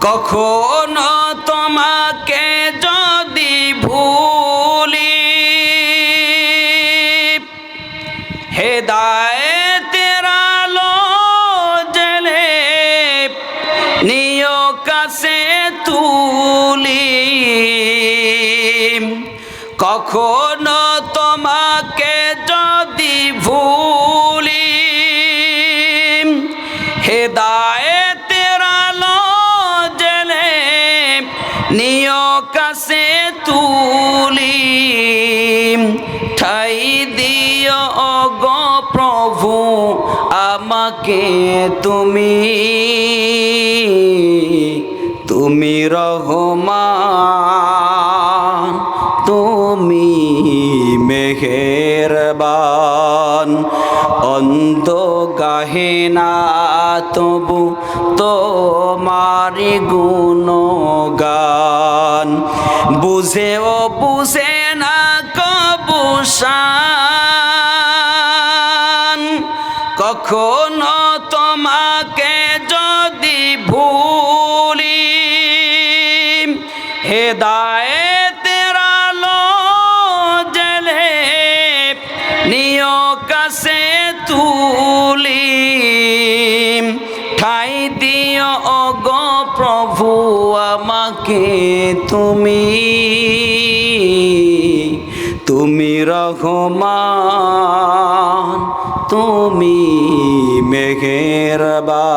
কখনো তোমাকে যদি ভুলি হেদায়েতের আলো জেলে নিয় কাছে তুলি। কখনো তোমাকে হেদায়েতের আলো জেলে নিয় কাছে তুলি। ঠাই দিও গো প্রভু আমাকে তুমি। তুমি রহমান, তুমি মেহেরবান গাহে না, তবু তোমারি গুণগান। বুঝেও বুঝে না কবুসান। কখনো তোমাকে যদি ভুলি জেলে নিয় কাছে তুলি ঠাই দিও গো প্রভু আমাকে তুমি। তুমি রহমান তুমি মেঘেরবান